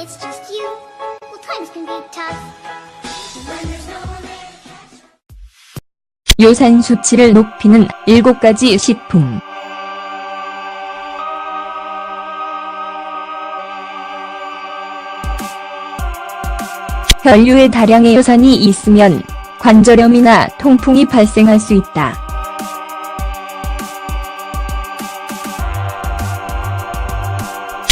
it's just you, well, times can be tough. 요산 수치를 높이는 7가지 식품. 혈류에 다량의 요산이 있으면 관절염이나 통풍이 발생할 수 있다.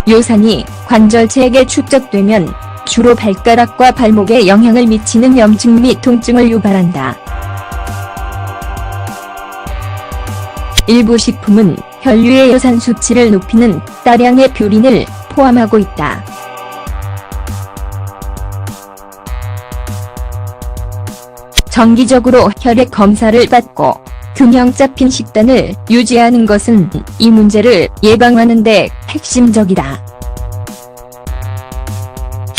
요산이 관절체에게 축적되면 주로 발가락과 발목에 영향을 미치는 염증 및 통증을 유발한다. 일부 식품은 혈류의 요산 수치를 높이는 다량의 퓨린을 포함하고 있다. 정기적으로 혈액 검사를 받고 균형 잡힌 식단을 유지하는 것은 이 문제를 예방하는 데 핵심적이다.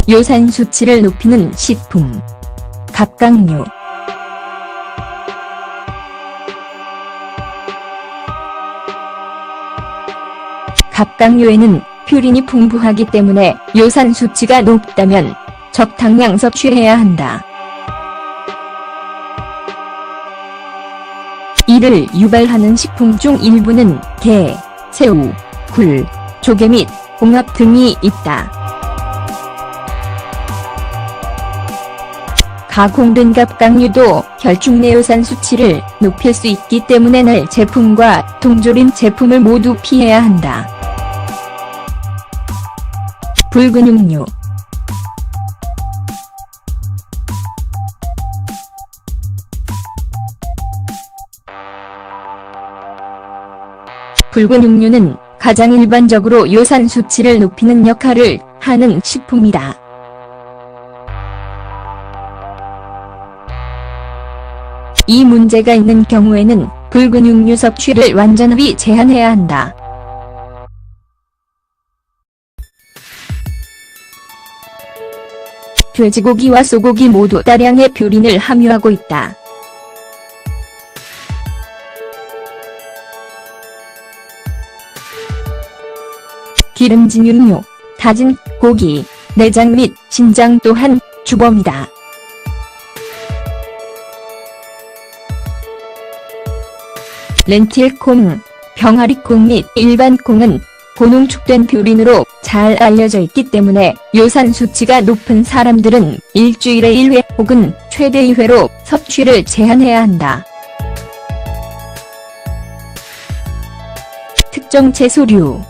요산 수치를 높이는 식품. 갑각류. 갑각류에는 퓨린이 풍부하기 때문에 요산 수치가 높다면 적당량 섭취해야 한다. 이를 유발하는 식품 중 일부는 게, 새우, 굴, 조개 및 홍합 등이 있다. 가공된 갑각류도 혈중 내요산 수치를 높일 수 있기 때문에 날 제품과 동조림 제품을 모두 피해야 한다. 붉은 육류 붉은 육류는 가장 일반적으로 요산 수치를 높이는 역할을 하는 식품이다. 이 문제가 있는 경우에는 붉은 육류 섭취를 완전히 제한해야 한다. 돼지고기와 소고기 모두 다량의 퓨린을 함유하고 있다. 기름진 육류, 다진 고기, 내장 및 신장 또한 주범이다. 렌틸콩, 병아리콩 및 일반 콩은 고농축된 퓨린으로 잘 알려져 있기 때문에 요산 수치가 높은 사람들은 일주일에 1회 혹은 최대 2회로 섭취를 제한해야 한다. 특정 채소류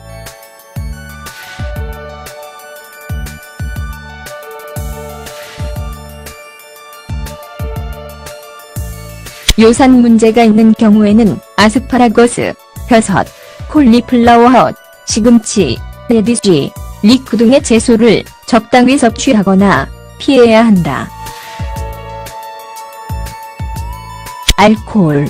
요산 문제가 있는 경우에는 아스파라거스, 버섯, 콜리플라워, 시금치, 레디지, 리크 등의 채소를 적당히 섭취하거나 피해야 한다. 알코올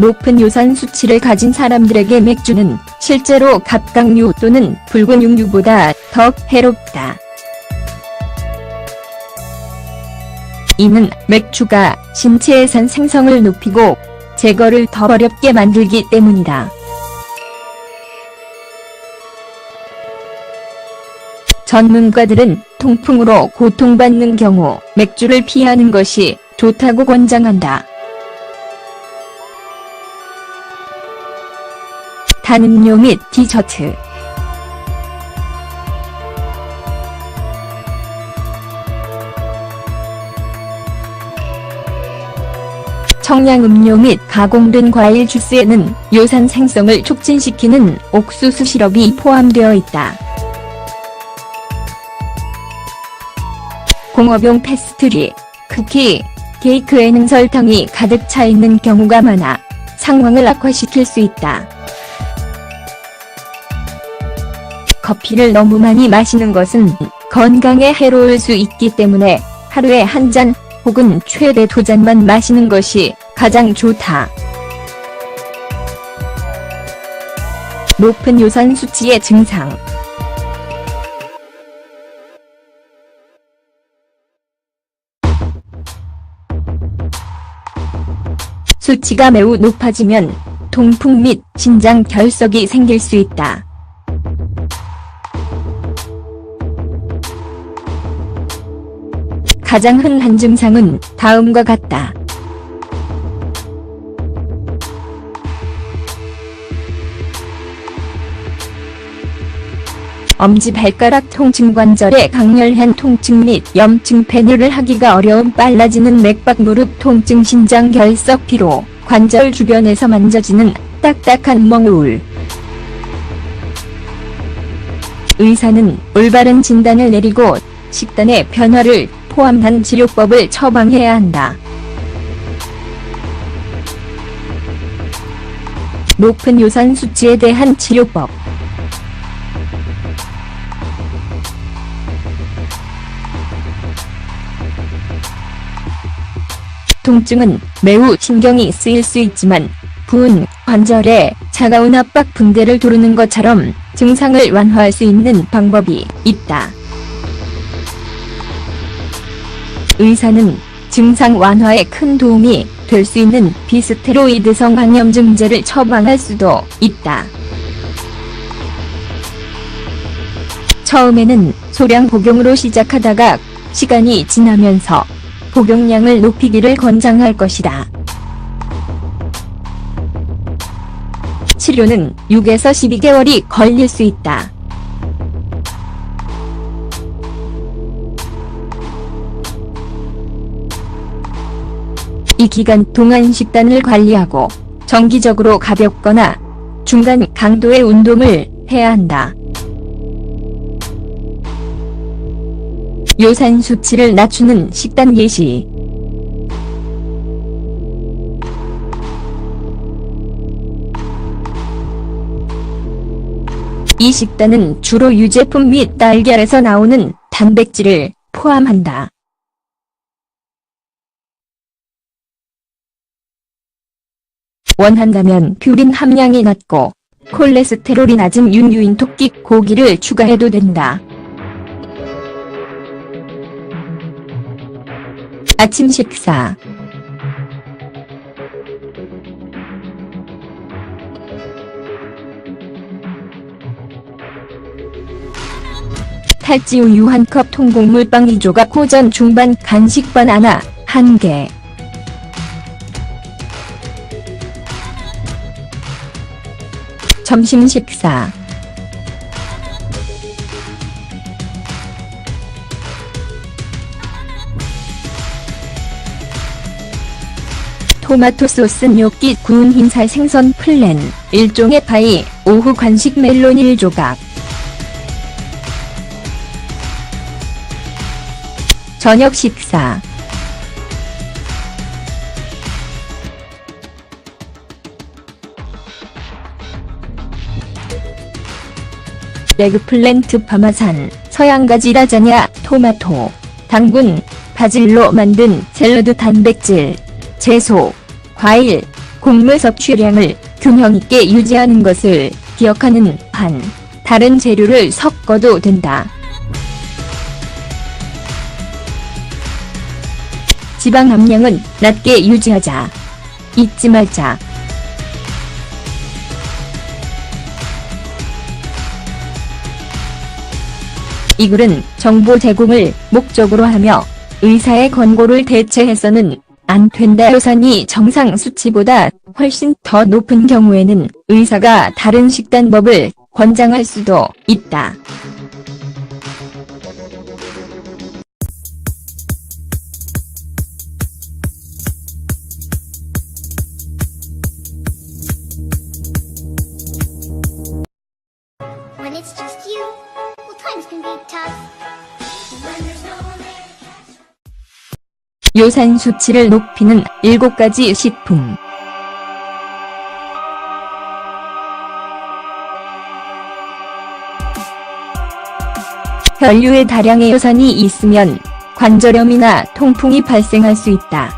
높은 요산 수치를 가진 사람들에게 맥주는 실제로 갑각류 또는 붉은 육류보다 더 해롭다. 이는 맥주가 신체의 산 생성을 높이고 제거를 더 어렵게 만들기 때문이다. 전문가들은 통풍으로 고통받는 경우 맥주를 피하는 것이 좋다고 권장한다. 단 음료 및 디저트 청량 음료 및 가공된 과일 주스에는 요산 생성을 촉진시키는 옥수수 시럽이 포함되어 있다. 공업용 패스트리, 쿠키, 케이크에는 설탕이 가득 차 있는 경우가 많아 상황을 악화시킬 수 있다. 커피를 너무 많이 마시는 것은 건강에 해로울 수 있기 때문에 하루에 한 잔 혹은 최대 두 잔만 마시는 것이 가장 좋다. 높은 요산 수치의 증상 수치가 매우 높아지면 통풍 및 신장 결석이 생길 수 있다. 가장 흔한 증상은 다음과 같다. 엄지발가락 통증 관절의 강렬한 통증 및 염증 페뉴를 하기가 어려운 빨라지는 맥박 무릎 통증 신장 결석 피로 관절 주변에서 만져지는 딱딱한 멍울 의사는 올바른 진단을 내리고 식단의 변화를 포함한 치료법을 처방해야 한다. 높은 요산 수치에 대한 치료법 통증은 매우 신경이 쓰일 수 있지만 부은 관절에 차가운 압박 붕대를 두르는 것처럼 증상을 완화할 수 있는 방법이 있다. 의사는 증상 완화에 큰 도움이 될 수 있는 비스테로이드성 항염증제를 처방할 수도 있다. 처음에는 소량 복용으로 시작하다가 시간이 지나면서 복용량을 높이기를 권장할 것이다. 치료는 6에서 12개월이 걸릴 수 있다. 이 기간 동안 식단을 관리하고 정기적으로 가볍거나 중간 강도의 운동을 해야 한다. 요산 수치를 낮추는 식단 예시 이 식단은 주로 유제품 및 달걀에서 나오는 단백질을 포함한다. 원한다면 퓨린 함량이 낮고 콜레스테롤이 낮은 윤유인 토끼 고기를 추가해도 된다. 아침 식사 탈지 우유 한 컵 통곡물 빵 2조각 고전 중반 간식 바나나 1개 점심 식사. 토마토 소스 gnocchi 구운 흰살 생선 플랜. 1종의 파이. 오후 간식 멜론 1조각. 저녁 식사 레그플랜트 파마산, 서양가지 라자냐, 토마토, 당근, 바질로 만든 샐러드 단백질, 채소, 과일, 곡물 섭취량을 균형 있게 유지하는 것을 기억하는 반, 다른 재료를 섞어도 된다. 지방 함량은 낮게 유지하자. 잊지 말자. 이 글은 정보 제공을 목적으로 하며 의사의 권고를 대체해서는 안 된다 요산이 정상 수치보다 훨씬 더 높은 경우에는 의사가 다른 식단법을 권장할 수도 있다. 요산 수치를 높이는 7가지 식품. 혈류에 다량의 요산이 있으면 관절염이나 통풍이 발생할 수 있다.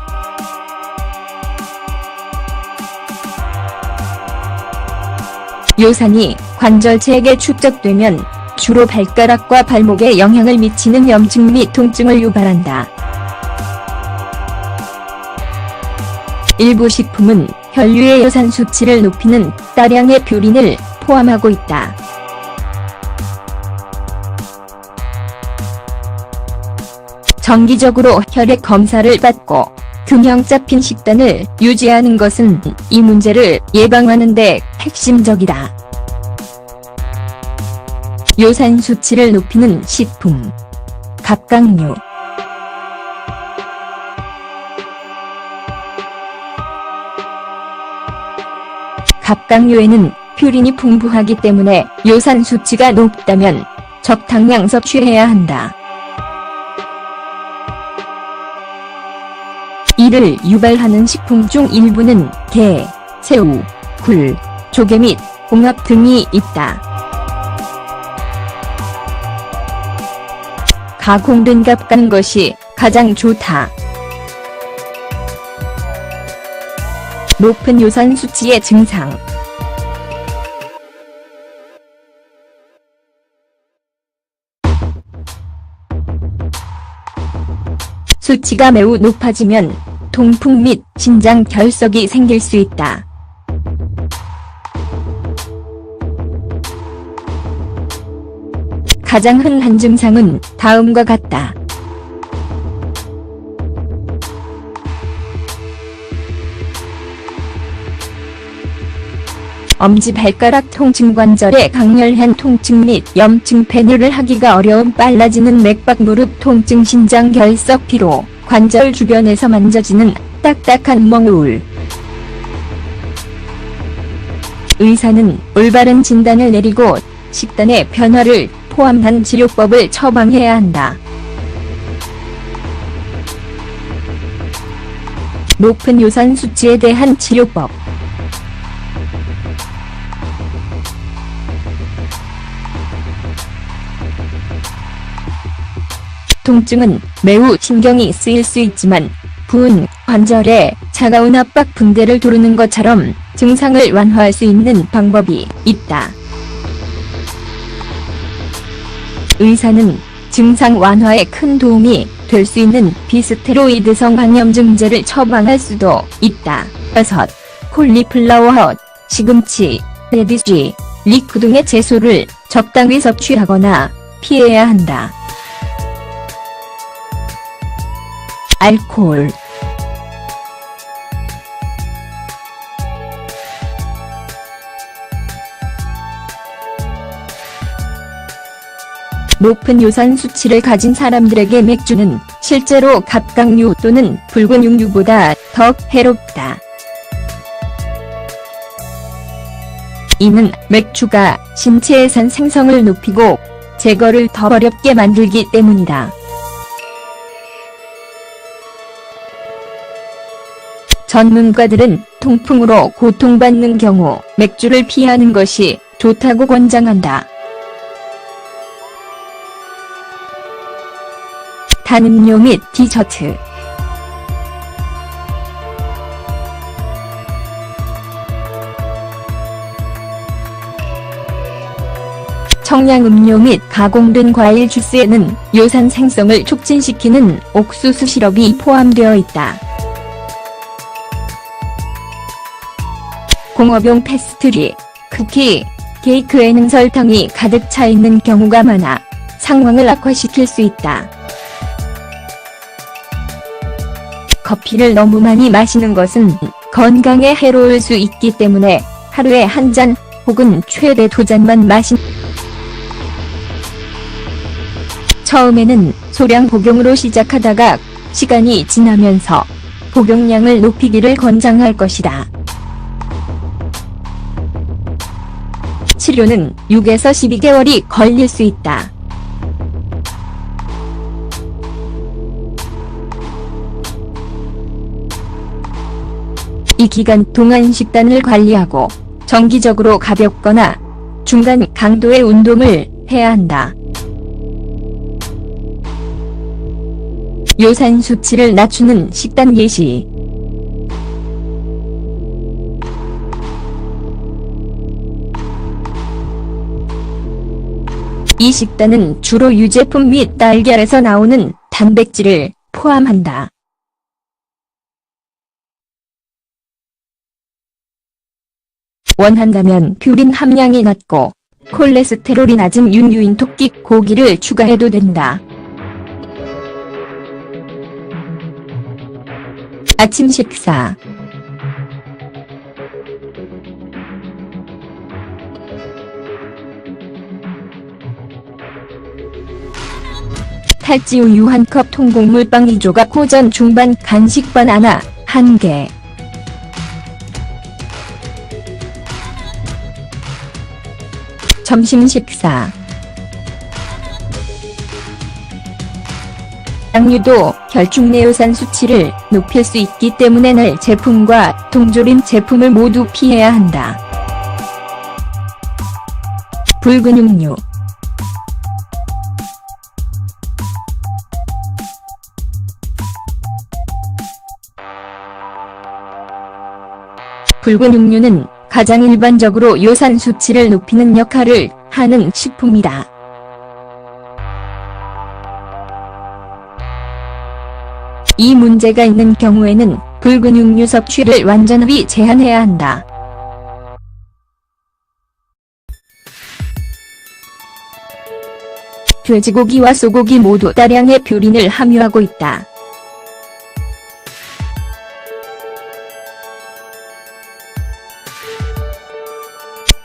요산이 관절체에게 축적되면 주로 발가락과 발목에 영향을 미치는 염증 및 통증을 유발한다. 일부 식품은 혈류의 요산 수치를 높이는 다량의 퓨린을 포함하고 있다. 정기적으로 혈액 검사를 받고 균형 잡힌 식단을 유지하는 것은 이 문제를 예방하는 데 핵심적이다. 요산 수치를 높이는 식품. 갑각류. 갑각류에는 퓨린이 풍부하기 때문에 요산 수치가 높다면 적당량 섭취해야 한다. 이를 유발하는 식품 중 일부는 게, 새우, 굴, 조개 및 홍합 등이 있다. 가공된 값 가는 것이 가장 좋다. 높은 요산 수치의 증상. 수치가 매우 높아지면 통풍 및 신장 결석이 생길 수 있다. 가장 흔한 증상은 다음과 같다. 엄지발가락 통증 관절의 강렬한 통증 및 염증 페뉴를 하기가 어려움 빨라지는 맥박 무릎 통증 신장 결석 피로 관절 주변에서 만져지는 딱딱한 멍울 의사는 올바른 진단을 내리고 식단의 변화를 포함한 치료법을 처방해야 한다. 높은 요산 수치에 대한 치료법 통증은 매우 신경이 쓰일 수 있지만 부은 관절에 차가운 압박 붕대를 두르는 것처럼 증상을 완화할 수 있는 방법이 있다. 의사는 증상 완화에 큰 도움이 될 수 있는 비스테로이드성 항염증제를 처방할 수도 있다. 버섯, 콜리플라워, 시금치, 레디지, 리크 등의 채소를 적당히 섭취하거나 피해야 한다. 알코올 높은 요산 수치를 가진 사람들에게 맥주는 실제로 갑각류 또는 붉은 육류보다 더 해롭다. 이는 맥주가 신체의 산 생성을 높이고 제거를 더 어렵게 만들기 때문이다. 전문가들은 통풍으로 고통받는 경우 맥주를 피하는 것이 좋다고 권장한다. 단 음료 및 디저트 청량 음료 및 가공된 과일 주스에는 요산 생성을 촉진시키는 옥수수 시럽이 포함되어 있다. 공업용 패스트리, 쿠키, 케이크에는 설탕이 가득 차 있는 경우가 많아 상황을 악화시킬 수 있다. 커피를 너무 많이 마시는 것은 건강에 해로울 수 있기 때문에 하루에 한 잔 혹은 최대 두 잔만 마신 처음에는 소량 복용으로 시작하다가 시간이 지나면서 복용량을 높이기를 권장할 것이다. 치료는 6에서 12개월이 걸릴 수 있다. 이 기간 동안 식단을 관리하고 정기적으로 가볍거나 중간 강도의 운동을 해야 한다. 요산 수치를 낮추는 식단 예시 이 식단은 주로 유제품 및 달걀에서 나오는 단백질을 포함한다. 원한다면 퓨린 함량이 낮고 콜레스테롤이 낮은 윤유인 토끼 고기를 추가해도 된다. 아침 식사 탈지우유 한 컵 통곡물 빵 2조각 호전 중반 간식 바나나 1개. 점심 식사. 양류도 혈중 내요산 수치를 높일 수 있기 때문에 날 제품과 동조림 제품을 모두 피해야 한다. 붉은 육류 붉은 육류는 가장 일반적으로 요산 수치를 높이는 역할을 하는 식품이다. 이 문제가 있는 경우에는 붉은 육류 섭취를 완전히 제한해야 한다. 돼지고기와 소고기 모두 다량의 퓨린을 함유하고 있다.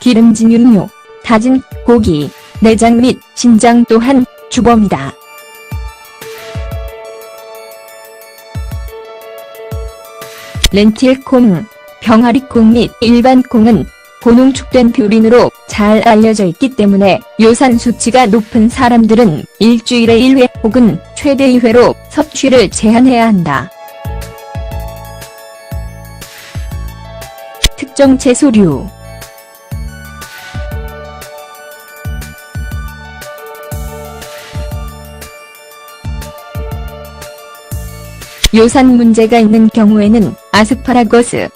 기름진 육류, 다진 고기, 내장 및 신장 또한 주범이다. 렌틸 콩, 병아리 콩 및 일반 콩은 고농축된 퓨린으로 잘 알려져 있기 때문에 요산 수치가 높은 사람들은 일주일에 1회 혹은 최대 2회로 섭취를 제한해야 한다. 특정 채소류 요산 문제가 있는 경우에는 아스파라거스,